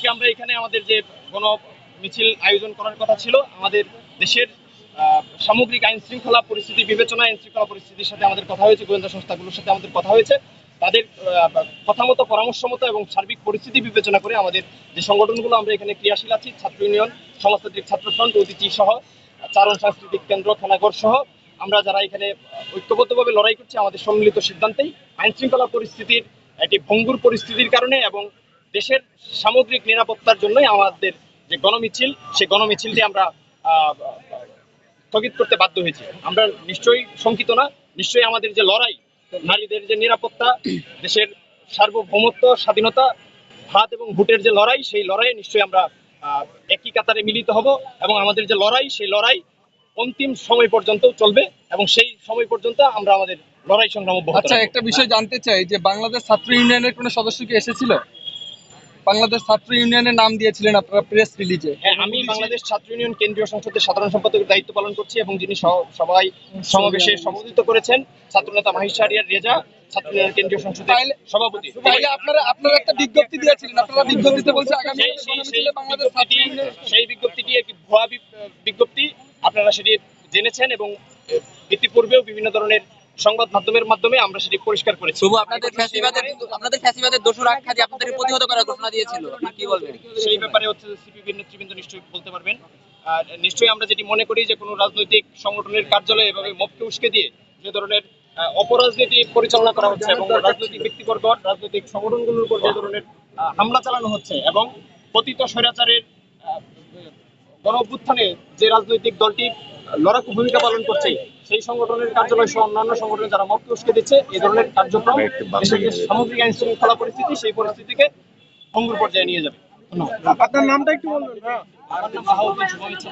আজকে আমরা এখানে আমাদের যে গণ মিছিল আয়োজন করার কথা ছিল, আমাদের দেশের সামগ্রিক আইন শৃঙ্খলা পরিস্থিতি, বিবেচনা আইন শৃঙ্খলা পরিস্থিতির সাথে আমাদের কথা হয়েছে, গোয়েন্দা সংস্থাগুলোর সাথে আমাদের কথা হয়েছে। তাদের কথা মতো পরামর্শ মতো এবং সার্বিক পরিস্থিতি বিবেচনা করে আমাদের যে সংগঠনগুলো আমরা এখানে ক্রিয়াশীল আছি, ছাত্র ইউনিয়ন, সমাজতান্ত্রিক ছাত্র ফ্রন্ট, অতিথি সহ, চারণ সাংস্কৃতিক কেন্দ্র খেলাঘর সহ, আমরা যারা এখানে ঐক্যবদ্ধভাবে লড়াই করছি, আমাদের সম্মিলিত সিদ্ধান্তেই আইন শৃঙ্খলা পরিস্থিতির একটি ভঙ্গুর পরিস্থিতির কারণে এবং দেশের সামগ্রিক নিরাপত্তার জন্যই আমাদের যে গণমিছিল সেই গণমিছিলটি আমরা স্থগিত করতে বাধ্য হয়েছি। আমরা নিশ্চয়ই শঙ্কিত না নিশ্চয়ই আমাদের যে লড়াই নারীদের যে নিরাপত্তা দেশের সার্বভৌমত্ব স্বাধীনতা ভাত এবং ভোটের যে লড়াই সেই লড়াইয়ে নিশ্চয়ই আমরা আহ, একই কাতারে মিলিত হব এবং আমাদের যে লড়াই সেই লড়াই অন্তিম সময় পর্যন্ত চলবে এবং সেই সময় পর্যন্ত আমরা আমাদের লড়াই সংগ্রাম আচ্ছা একটা বিষয় জানতে চাই যে বাংলাদেশ ছাত্র ইউনিয়নের কোনো সদস্য কি এসেছিল? বাংলাদেশ ছাত্র ইউনিয়নের নাম দিয়েছিলেন আপনারা প্রেস রিলিজে হ্যাঁ আমি বাংলাদেশ ছাত্র ইউনিয়ন কেন্দ্রীয় সংসদের সাধারণ সম্পাদকের দায়িত্ব পালন করছি এবং যিনি সবাই সমাবেশে সম্বোধিত করেছেন ছাত্রনেতা রেজা ছাত্র ইউনিয়ন কেন্দ্রীয় সংসদের তাইলে- সভাপতি। তাইলে আপনারা আপনারা একটা বিজ্ঞপ্তি দিয়েছিলেন আপনারা বিজ্ঞপ্তিতে বলছে আগামী সেই সেই সেই বাংলাদেশ ছাত্র সেই বিজ্ঞপ্তিটি একটি ভুয়া বিজ্ঞপ্তি আপনারা সেটি জেনেছেন এবং ইতিপূর্বেও বিভিন্ন ধরনের সংবাদ মাধ্যমের মাধ্যমে আমরা সেটি পরিষ্কার করেছি। শুভ আপনাদের ফ্যাসিবাদের আপনাদের ফ্যাসিবাদের দোষর আখ্যা দিয়ে আপনাদের প্রতিহত করার ঘোষণা দিয়েছিল আপনি কি বলবেন? সেই ব্যাপারে হচ্ছে সিপিবির নেতৃবৃন্দ নিশ্চয়ই বলতে পারবেন। আর নিশ্চয়ই আমরা যেটি মনে করি যে কোনো রাজনৈতিক সংগঠনের কার্যালয়ে এভাবে মবকে উস্কে দিয়ে যে ধরনের অপরাজনীতি পরিচালনা করা হচ্ছে এবং রাজনৈতিক ব্যক্তিবর্গ রাজনৈতিক সংগঠনগুলোর উপর যে ধরনের হামলা চালানো হচ্ছে এবং পতিত স্বৈরাচারের গণ অভ্যুত্থানে যে রাজনৈতিক দলটি লড়াকু ভূমিকা পালন করছে সেই সংগঠনের কার্যালয় সহ অন্যান্য সংগঠনে যারা মত উস্কে দিচ্ছে এই ধরনের কার্যক্রম দেশের সামগ্রিক আইন শৃঙ্খলা পরিস্থিতি সেই পরিস্থিতিকে ভঙ্গুর পর্যায়ে নিয়ে যাবে। আপনার নামটা একটু বলবেন আমার নাম বাহাউদ্দিন শুভ ইচ্ছা